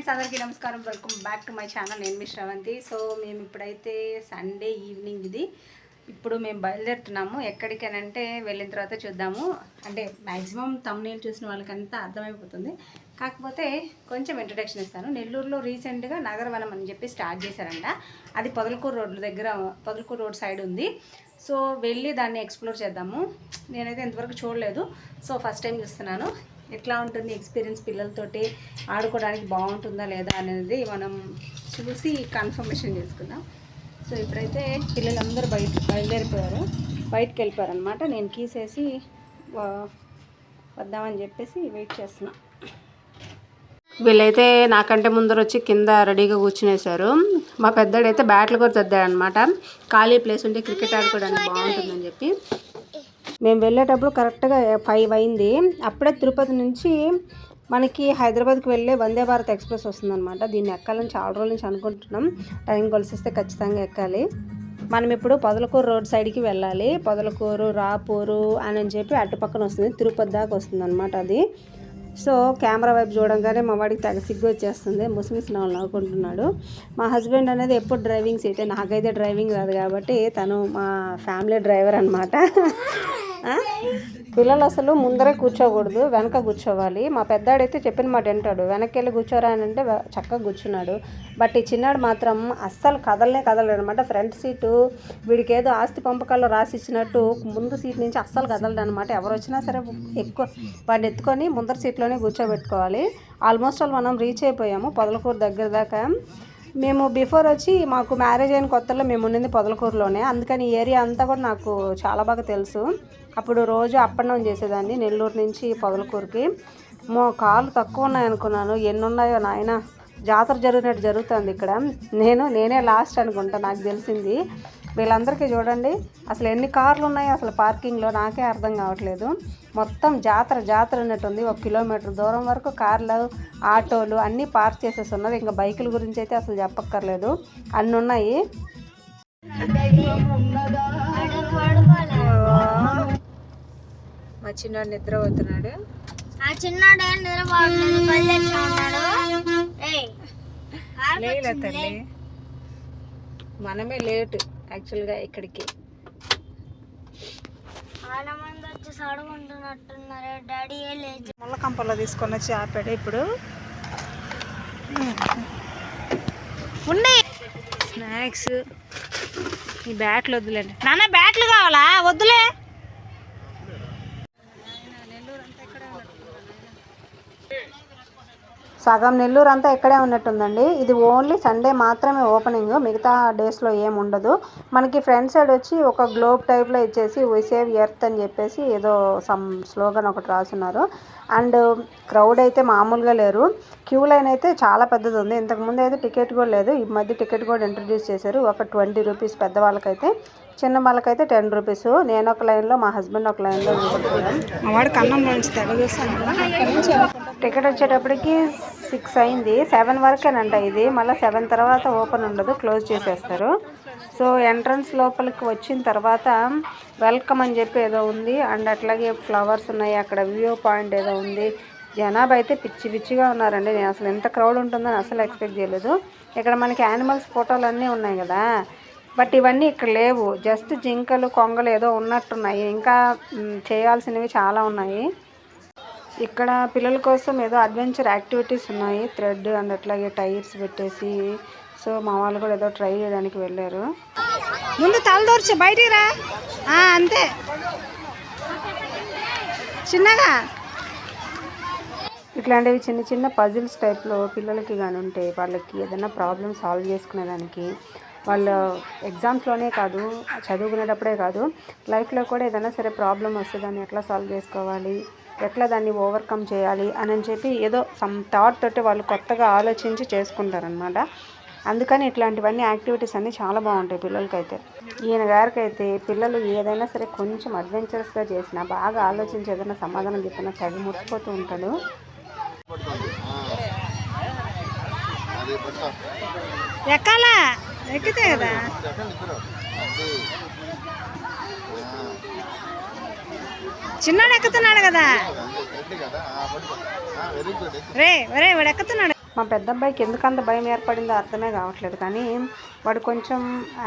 Friends అందరికీ నమస్కారం. Welcome back to my channel. నేను మీ శ్రవంతి. సో మేము ఇప్పుడైతే సండే ఈవినింగ్ ఇది. ఇప్పుడు మేము బయలుదేరుతున్నాము. ఎక్కడికనంటే వెళ్ళిన తర్వాత చూద్దాము. అంటే మ్యాక్సిమం తమ్నేల్ చూసిన వాళ్ళకంతా అర్థమైపోతుంది. కాకపోతే కొంచెం ఇంట్రడక్షన్ ఇస్తాను. నెల్లూరులో రీసెంట్గా నగరవనం అని చెప్పి స్టార్ట్ చేశారంట. అది పొదలకూరు రోడ్ల దగ్గర పొదలకూరు రోడ్ సైడ్ ఉంది. సో వెళ్ళి దాన్ని ఎక్స్ప్లోర్ చేద్దాము. నేనైతే ఇంతవరకు చూడలేదు. సో ఫస్ట్ టైం చూస్తున్నాను. ఎట్లా ఉంటుంది ఎక్స్పీరియన్స్ పిల్లలతోటి ఆడుకోవడానికి బాగుంటుందా లేదా అనేది మనం చూసి కన్ఫర్మేషన్ చేసుకుందాం. సో ఇప్పుడైతే పిల్లలందరూ బయట బయలుదేరిపోయారు. బయటకు వెళ్ళిపోయారనమాట నేను కీసేసి వద్దామని చెప్పేసి వెయిట్ చేస్తున్నా. వీళ్ళైతే నాకంటే ముందర వచ్చి కింద రెడీగా కూర్చునేశారు. మా పెద్దడైతే బ్యాట్లు కూడా తద్దాడనమాట ఖాళీ ప్లేస్ ఉంటే క్రికెట్ ఆడుకోవడానికి బాగుంటుందని చెప్పి. మేము వెళ్ళేటప్పుడు కరెక్ట్గా ఫైవ్ అయింది. అప్పుడే తిరుపతి నుంచి మనకి హైదరాబాద్కి వెళ్ళే వందే భారత్ ఎక్స్ప్రెస్ వస్తుందన్నమాట. దీన్ని ఎక్కాలని చాలా రోజుల నుంచి అనుకుంటున్నాం. టైం కొలిసిస్తే ఖచ్చితంగా ఎక్కాలి. మనం ఇప్పుడు పొదలకూరు రోడ్ సైడ్కి వెళ్ళాలి. పొదలకూరు రాపూరు అని అని చెప్పి అటుపక్కన వస్తుంది. తిరుపతి దాకా వస్తుంది అనమాట అది. సో కెమెరా వైపు చూడంగానే మా వాడికి తెగ సిగ్గు వచ్చేస్తుంది. ముస్లిమ్స్ నవ్వులు నవ్వుకుంటున్నాడు. మా హస్బెండ్ అనేది ఎప్పుడు డ్రైవింగ్ సీటే. నాకైతే డ్రైవింగ్ రాదు కాబట్టి తను మా ఫ్యామిలీ డ్రైవర్ అనమాట పిల్లలు అసలు ముందరే కూర్చోకూడదు వెనక కూర్చోవాలి. మా పెద్దాడైతే చెప్పిన మాట వింటాడు వెనక్కి వెళ్ళి కూర్చోరా అని అంటే చక్కగా కూర్చున్నాడు. బట్ ఈ చిన్నాడు మాత్రం అస్సలు కదలనే కదలడు అనమాట ఫ్రంట్ సీటు వీడికి ఏదో ఆస్తి పంపకాల్లో రాసి ఇచ్చినట్టు ముందు సీట్ నుంచి అస్సలు కదలడు అనమాట ఎవరు వచ్చినా సరే ఎక్కువ వాడిని ఎత్తుకొని ముందర సీట్లోనే కూర్చోబెట్టుకోవాలి. ఆల్మోస్ట్ ఆల్ మనం రీచ్ అయిపోయాము పొదలకూరు దగ్గర దాకా. మేము బిఫోర్ వచ్చి మాకు మ్యారేజ్ అయిన కొత్తలో మేము ఉండింది పొదలకూరులోనే. అందుకని ఈ ఏరియా అంతా కూడా నాకు చాలా బాగా తెలుసు. అప్పుడు రోజు అప్ అండ్ డౌన్ చేసేదాన్ని నెల్లూరు నుంచి పొదలకూరుకి. మో కాళ్ళు తక్కువ ఉన్నాయనుకున్నాను ఎన్ని ఉన్నాయో నాయన? జాతర జరిగినట్టు జరుగుతుంది ఇక్కడ. నేను నేనే లాస్ట్ అనుకుంటా నాకు తెలిసింది. వీళ్ళందరికీ చూడండి అసలు ఎన్ని కార్లు ఉన్నాయో అసలు పార్కింగ్లో నాకే అర్థం కావట్లేదు. మొత్తం జాతర జాతర ఉన్నట్టుంది ఒక కిలోమీటర్ దూరం వరకు కార్లు ఆటోలు అన్నీ పార్క్ చేసేసి ఉన్నారు ఇంకా బైకుల గురించి అయితే అసలు చెప్పక్కర్లేదు. అన్నీ ఉన్నాయి. మా చిన్నాడు నిద్ర పోతున్నాడు ఆ చిన్నోడు ఏం ఉన్నాడు తల్లి. మనమే లేట్ యాక్చువల్గా ఇక్కడికి. చాలా మంది వచ్చి సడుకుంటున్నట్టున్నారు డాడీ ఏ లేదు ముళ్ళ కంపలో తీసుకొని వచ్చి ఆపాడు ఇప్పుడు. ఉన్నాయి. స్నాక్స్. ఈ బ్యాట్లు వద్దులేండి. నాన్న బ్యాట్లు కావాలా? వద్దులే. సగం నెల్లూరు అంతా ఇక్కడే ఉన్నట్టుందండి. ఇది ఓన్లీ సండే మాత్రమే ఓపెనింగ్. మిగతా డేస్లో ఏం ఉండదు. మనకి ఫ్రంట్ సైడ్ వచ్చి ఒక గ్లోబ్ టైప్లో ఇచ్చేసి వి సేవ్ ఎర్త్ అని చెప్పేసి ఏదో సమ్ స్లోగన్ ఒకటి రాసున్నారు. అండ్ క్రౌడ్ అయితే మామూలుగా లేరు. క్యూ లైన్ అయితే చాలా పెద్దది ఉంది. ఇంతకుముందు అయితే టికెట్ కూడా లేదు. ఈ మధ్య టికెట్ కూడా ఇంట్రడ్యూస్ చేశారు. ఒక ట్వంటీ రూపీస్ పెద్దవాళ్ళకైతే చిన్న వాళ్ళకైతే టెన్ రూపీస్. నేను ఒక లైన్లో మా హస్బెండ్ ఒక లైన్లో టికెట్ వచ్చేటప్పటికి సిక్స్ అయింది. సెవెన్ వరకేనంట ఇది. మళ్ళీ సెవెన్ తర్వాత ఓపెన్ ఉండదు క్లోజ్ చేసేస్తారు. సో ఎంట్రన్స్ లోపలికి వచ్చిన తర్వాత వెల్కమ్ అని చెప్పి ఏదో ఉంది. అండ్ అట్లాగే ఫ్లవర్స్ ఉన్నాయి. అక్కడ వ్యూ పాయింట్ ఏదో ఉంది. జనాభా అయితే పిచ్చి పిచ్చిగా ఉన్నారండి. నేను అసలు ఎంత క్రౌడ్ ఉంటుందని అసలు ఎక్స్పెక్ట్ చేయలేదు. ఇక్కడ మనకి యానిమల్స్ ఫోటోలు అన్నీ ఉన్నాయి కదా. బట్ ఇవన్నీ ఇక్కడ లేవు. జస్ట్ జింకలు కొంగలు ఏదో ఉన్నట్టున్నాయి. ఇంకా చేయాల్సినవి చాలా ఉన్నాయి. ఇక్కడ పిల్లల కోసం ఏదో అడ్వెంచర్ యాక్టివిటీస్ ఉన్నాయి. థ్రెడ్ అండ్ అట్లాగే టైర్స్ పెట్టేసి సో మా వాళ్ళు కూడా ఏదో ట్రై చేయడానికి వెళ్ళారు. ముందు తలదూర్చి బయటికి రా. అంతే. చిన్నగా. ఇట్లాంటివి చిన్న చిన్న పజిల్స్ టైప్లో పిల్లలకి కానీ ఉంటే వాళ్ళకి ఏదైనా ప్రాబ్లమ్ సాల్వ్ చేసుకునేదానికి వాళ్ళ ఎగ్జామ్స్లోనే కాదు చదువుకునేటప్పుడే కాదు లైఫ్లో కూడా ఏదైనా సరే ప్రాబ్లం వస్తే దాన్ని ఎట్లా సాల్వ్ చేసుకోవాలి ఎట్లా దాన్ని ఓవర్కమ్ చేయాలి అని అని చెప్పి ఏదో సమ్ థాట్ తోటి వాళ్ళు కొత్తగా ఆలోచించి చేసుకుంటారనమాట అందుకని ఇట్లాంటివన్నీ యాక్టివిటీస్ అన్నీ చాలా బాగుంటాయి పిల్లలకైతే. ఈయన గారికైతే పిల్లలు ఏదైనా సరే కొంచెం అడ్వెంచరస్గా చేసినా బాగా ఆలోచించి ఏదైనా సమాధానం చెప్పినా తెగ మురిసిపోతూ ఉంటాడు. ఎక్కాలా? ఎక్కితే కదా? చిన్నాడు ఎక్కుతున్నాడు కదా? రే రే వాడు ఎక్కుతున్నాడు. మా పెద్ద అబ్బాయికి ఎందుకంత భయం ఏర్పడిందో అర్థమే కావట్లేదు కానీ వాడు కొంచెం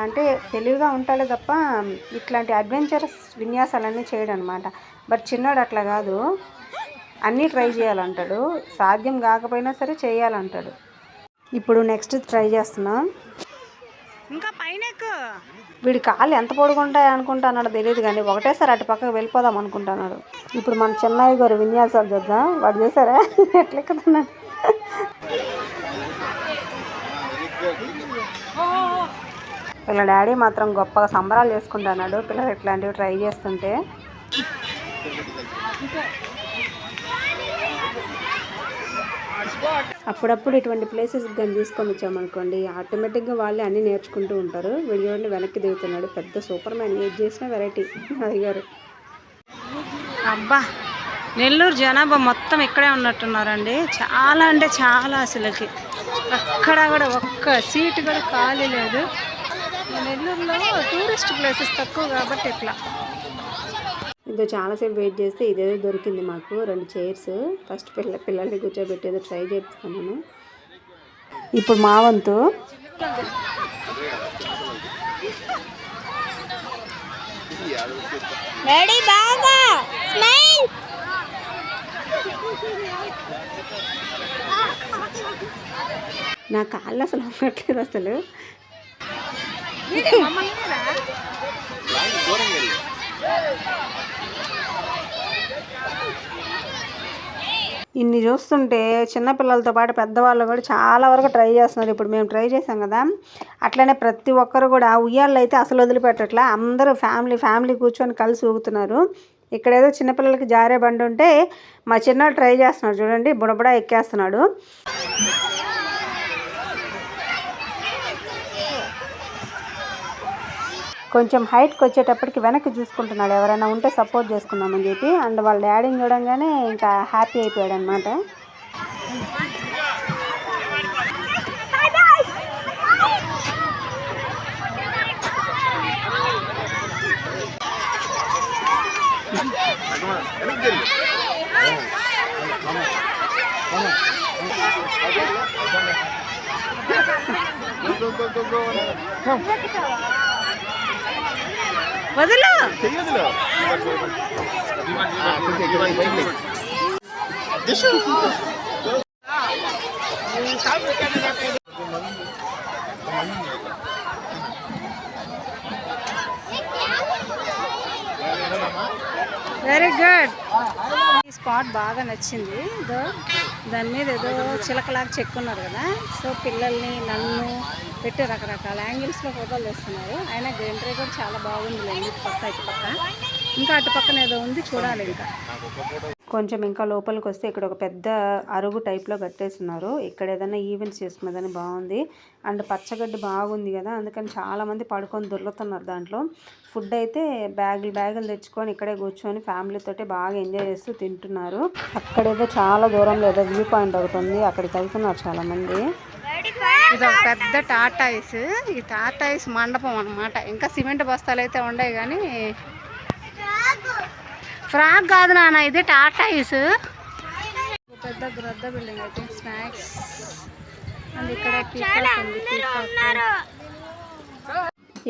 అంటే తెలివిగా ఉంటాడే తప్ప ఇట్లాంటి అడ్వెంచరస్ విన్యాసాలన్నీ చేయడు అనమాట బట్ చిన్నాడు అట్లా కాదు. అన్నీ ట్రై చేయాలంటాడు. సాధ్యం కాకపోయినా సరే చేయాలంటాడు. ఇప్పుడు నెక్స్ట్ ట్రై చేస్తున్నాం. ఇంకా పైన వీడి కాళ్ళు ఎంత పొడుగుంటాయి అనుకుంటున్నాడు తెలియదు కానీ ఒకటేసారి అటు పక్కకు వెళ్ళిపోదాం అనుకుంటున్నాడు. ఇప్పుడు మన చెన్నై గారు విన్యాసాలు చూద్దాం. వాడు చేశారా ఎట్లెక్కుతున్నాడు వీళ్ళ డాడీ మాత్రం గొప్పగా సంబరాలు చేసుకుంటున్నాడు. పిల్లలు ఇట్లాంటివి ట్రై చేస్తుంటే. అప్పుడప్పుడు ఇటువంటి ప్లేసెస్ కానీ తీసుకొని వచ్చామనుకోండి ఆటోమేటిక్గా వాళ్ళే అన్నీ నేర్చుకుంటూ ఉంటారు. వీడు వెనక్కి దిగుతున్నాడు. పెద్ద సూపర్ మ్యాన్. ఏది చేసిన వెరైటీ అడిగారు అబ్బా నెల్లూరు జనాభా మొత్తం ఇక్కడే ఉన్నట్టున్నారండి. చాలా అంటే చాలా అసలుకి. అక్కడ కూడా ఒక్క సీటు కూడా ఖాళీ లేదు. నెల్లూరులో టూరిస్ట్ ప్లేసెస్ తక్కువ కాబట్టి ఇట్లా. ఇదో చాలాసేపు వెయిట్ చేస్తే ఇదేదో దొరికింది మాకు రెండు చైర్స్. ఫస్ట్ పిల్ల పిల్లల్ని కూర్చోబెట్టి ఏదో ట్రై చేపిస్తాను నేను. ఇప్పుడు మా వంతు. రెడీ బాగా! స్మైల్ నా కాళ్ళు అసలు అవ్వట్లేదు అసలు. ఇన్ని చూస్తుంటే చిన్నపిల్లలతో పాటు పెద్దవాళ్ళు కూడా చాలా వరకు ట్రై చేస్తున్నారు. ఇప్పుడు మేము ట్రై చేసాం కదా. అట్లనే ప్రతి ఒక్కరు కూడా ఉయ్యాళ్ళు అయితే అసలు వదిలిపెట్టట్లే. అందరూ ఫ్యామిలీ ఫ్యామిలీ కూర్చొని కలిసి ఊగుతున్నారు. ఇక్కడ ఏదో చిన్నపిల్లలకి జారే బండి ఉంటే మా చిన్నవాడు ట్రై చేస్తున్నాడు. చూడండి బుడబుడ ఎక్కేస్తున్నాడు. కొంచెం హైట్కి వచ్చేటప్పటికి వెనక్కి చూసుకుంటున్నాడు ఎవరైనా ఉంటే సపోర్ట్ చేసుకుందామని చెప్పి అండ్ వాళ్ళ డాడీని చూడంగానే ఇంకా హ్యాపీ అయిపోయాడు అనమాట వదులు. వెరీ గుడ్ ఈ స్పాట్ బాగా నచ్చింది. ఇదో దాని మీద ఏదో చిలకలాగా చెక్కున్నారు కదా. సో పిల్లల్ని నన్ను పెట్టి రకరకాల యాంగిల్స్లో ఫోటోలు వేస్తున్నారు. అయినా గ్రీనరీ కూడా చాలా బాగుంది ఇటు పక్క ఇటు పక్క. ఇంకా అటు పక్కన ఏదో ఉంది చూడాలి ఇంకా. కొంచెం ఇంకా లోపలికి వస్తే ఇక్కడ ఒక పెద్ద అరుగు టైప్లో కట్టేస్తున్నారు. ఇక్కడ ఏదైనా ఈవెంట్స్ చేసుకున్నదని బాగుంది. అండ్ పచ్చగడ్డి బాగుంది కదా అందుకని చాలామంది పడుకొని దొరుకుతున్నారు దాంట్లో. ఫుడ్ అయితే బ్యాగులు బ్యాగులు తెచ్చుకొని ఇక్కడే కూర్చొని ఫ్యామిలీతోటి బాగా ఎంజాయ్ చేస్తూ తింటున్నారు. అక్కడేదో చాలా దూరంలో ఏదో వ్యూ పాయింట్ ఒకటి ఉంది అక్కడికి వెళ్తున్నారు చాలామంది ఇది ఒక పెద్ద టాటాయిస్. ఈ టాటాయిస్ మండపం అన్నమాట. ఇంకా సిమెంట్ బస్తాలు అయితే ఉండవు కానీ ఫ్రాక్ కాదు నాన్న ఇది టాటాయిస్. పెద్ద గ్రద్ద బిల్డింగ్ అయితే స్నాక్స్. అండ్ ఇక్కడ.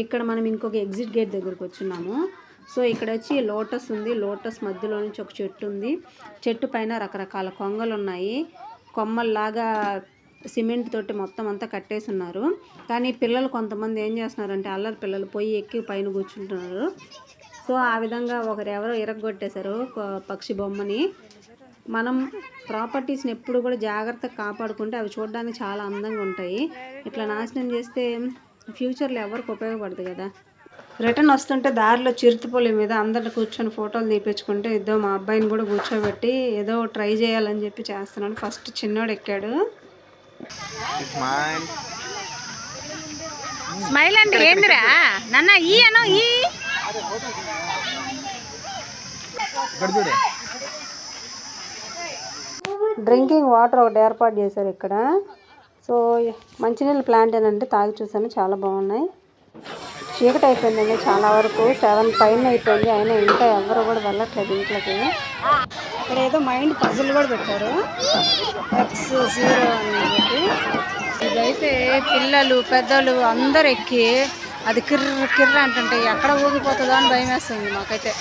ఇక్కడ మనం ఇంకొక ఎగ్జిట్ గేట్ దగ్గరకు వచ్చున్నాము సో ఇక్కడ వచ్చి లోటస్ ఉంది. లోటస్ మధ్యలో నుంచి ఒక చెట్టు ఉంది. చెట్టు పైన రకరకాల కొంగలు ఉన్నాయి కొమ్మల్లాగా సిమెంట్ తోటి మొత్తం అంతా కట్టేసి ఉన్నారు కానీ పిల్లలు కొంతమంది ఏం చేస్తున్నారంటే అల్లరి పిల్లలు పోయి ఎక్కి పైన కూర్చుంటున్నారు. సో ఆ విధంగా ఒకరు ఎవరో ఇరగొట్టేశారు పక్షి బొమ్మని. మనం ప్రాపర్టీస్ని ఎప్పుడు కూడా జాగ్రత్తగా కాపాడుకుంటే అవి చూడడానికి చాలా అందంగా ఉంటాయి. ఇట్లా నాశనం చేస్తే ఫ్యూచర్లో ఎవరికి ఉపయోగపడదు కదా. రిటర్న్ వస్తుంటే దారిలో చిరుతపులి మీద అందరు కూర్చొని ఫోటోలు తీపించుకుంటే ఇద్దరు మా అబ్బాయిని కూడా కూర్చోబెట్టి ఏదో ట్రై చేయాలని చెప్పి చేస్తున్నాడు. ఫస్ట్ చిన్నోడు ఎక్కాడు. Smile. స్మైల్ అంటే ఏందిరా? నన్న ఈ అను ఈ. డ్రింకింగ్ వాటర్ ఒకటి ఏర్పాటు చేశారు ఇక్కడ. సో మంచినీళ్ళ ప్లాంట్ ఏంటంటే తాగి చూసాను చాలా బాగున్నాయి. చీకటి అయిపోయిందండి చాలా వరకు. సెవెన్ పైన అయిపోయింది అయినా ఇంకా ఎవరు కూడా వెళ్ళట్లేదు ఇంట్లోకి. ఇక్కడ ఏదో మైండ్ పజిల్ కూడా పెట్టారు. ఎక్స్ జీరో అని చెప్పి. ఇదైతే పిల్లలు పెద్దలు అందరు ఎక్కి అది కిర్ర కిర్ర అంటుంటే ఎక్కడ ఊగిపోతుందో అని భయం వేస్తుంది మాకైతే.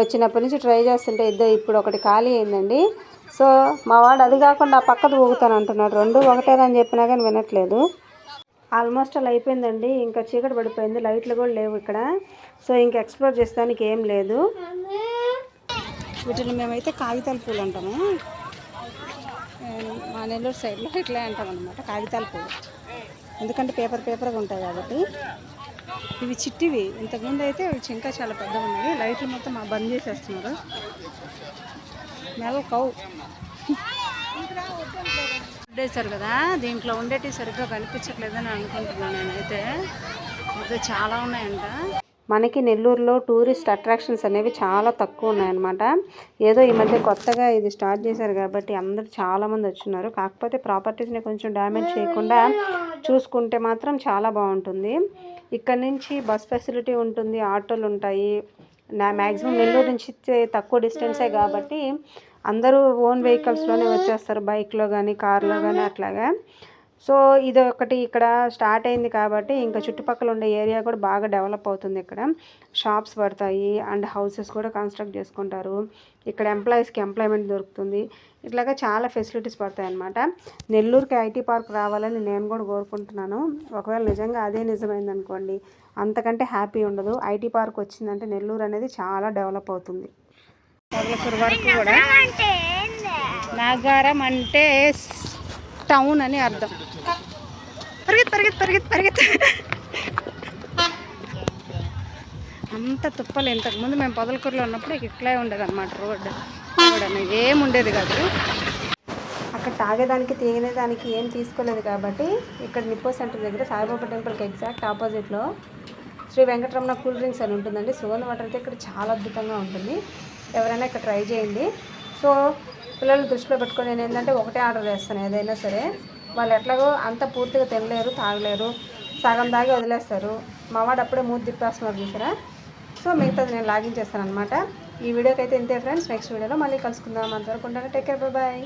వచ్చినప్పటి నుంచి ట్రై చేస్తుంటే ఇద్దరు ఇప్పుడు ఒకటి ఖాళీ అయిందండి. సో మా వాడు అది కాకుండా పక్కది ఊగుతాను అంటున్నాడు రెండు ఒకటేనని చెప్పినా కానీ వినట్లేదు. ఆల్మోస్ట్ అలా అయిపోయిందండి. ఇంకా చీకటి పడిపోయింది. లైట్లు కూడా లేవు ఇక్కడ. సో ఇంకా ఎక్స్ప్లోర్ చేస్తానికి ఏం లేదు. వీటిని మేమైతే కాగితాల పూలు అంటాము. మా నెల్లూరు సైడ్లో ఇట్లే అంటాం అనమాట కాగితాల పూలు. ఎందుకంటే పేపర్ పేపర్గా ఉంటాయి కాబట్టి. ఇవి చిట్టివి. ఇంతకుముందు అయితే ఇవి ఇంకా చాలా పెద్దగా ఉన్నాయి. లైట్లు మొత్తం బంద్ చేసేస్తున్నారు. మేఘ కౌ. ఉండేసారు కదా దీంట్లో ఉండేటివి సరిగ్గా కనిపించట్లేదని అనుకుంటున్నాను నేనైతే. అయితే చాలా ఉన్నాయంట. మనకి నెల్లూరులో టూరిస్ట్ అట్రాక్షన్స్ అనేవి చాలా తక్కువ ఉన్నాయన్నమాట. ఏదో ఈ మధ్య కొత్తగా ఇది స్టార్ట్ చేశారు కాబట్టి అందరూ చాలామంది వచ్చున్నారు. కాకపోతే ప్రాపర్టీస్ని కొంచెం డ్యామేజ్ చేయకుండా చూసుకుంటే మాత్రం చాలా బాగుంటుంది. ఇక్కడ నుంచి బస్ ఫెసిలిటీ ఉంటుంది ఆటోలు ఉంటాయి. నా మ్యాక్సిమం నెల్లూరు నుంచి తక్కువ డిస్టెన్సే కాబట్టి అందరూ ఓన్ వెహికల్స్లోనే వచ్చేస్తారు బైక్లో కానీ కార్లో కానీ అట్లాగా. సో ఇది ఒకటి ఇక్కడ స్టార్ట్ అయింది కాబట్టి ఇంకా చుట్టుపక్కల ఉండే ఏరియా కూడా బాగా డెవలప్ అవుతుంది ఇక్కడ. షాప్స్ పడతాయి అండ్ హౌసెస్ కూడా కన్స్ట్రక్ట్ చేసుకుంటారు. ఇక్కడ ఎంప్లాయీస్కి ఎంప్లాయ్మెంట్ దొరుకుతుంది. ఇట్లాగా చాలా ఫెసిలిటీస్ పడతాయి అన్నమాట. నెల్లూరుకి ఐటీ పార్క్ రావాలని నేను కూడా కోరుకుంటున్నాను. ఒకవేళ నిజంగా అదే నిజమైంది అనుకోండి అంతకంటే హ్యాపీ ఉండదు. ఐటీ పార్క్ వచ్చిందంటే నెల్లూరు అనేది చాలా డెవలప్ అవుతుంది. మొదలకూరు వరకు కూడా నాగారం అంటే టౌన్ అని అర్థం. పరిగెత్ పరిగెత్ పరిగెత్ పరిగెత్ అంత తుప్పలు ఇంతకుముందు మేము పొదలకూరులో ఉన్నప్పుడు ఇట్లే ఉండేది అనమాట రోడ్డు రోడ్ ఏం ఉండేది కాదు. అక్కడ తాగేదానికి తినేదానికి ఏం తీసుకోలేదు కాబట్టి ఇక్కడ నిప్పో సెంటర్ దగ్గర సాయిబాబా టెంపుల్కి ఎగ్జాక్ట్ ఆపోజిట్లో శ్రీ వెంకటరమణ కూల్ డ్రింక్స్ అని ఉంటుందండి. సోన్ వాటర్ అయితే ఇక్కడ చాలా అద్భుతంగా ఉంటుంది. ఎవరైనా ఇక్కడ ట్రై చేయండి. సో పిల్లలు దృష్టిలో పెట్టుకొని నేను ఏంటంటే ఒకటే ఆర్డర్ చేస్తాను ఏదైనా సరే. వాళ్ళు ఎట్లాగో అంత పూర్తిగా తినలేరు తాగలేరు సగం దాగి వదిలేస్తారు. మా వాడు అప్పుడే మూతి తిప్పేస్తున్నారు చూసారా? సో మిగతాది నేను లాగిన్ చేస్తాను అనమాట ఈ వీడియోకి అయితే ఇంతే ఫ్రెండ్స్. నెక్స్ట్ వీడియోలో మళ్ళీ కలుసుకుందాం. అంతవరకు ఉంటాను. Take care. బాయ్.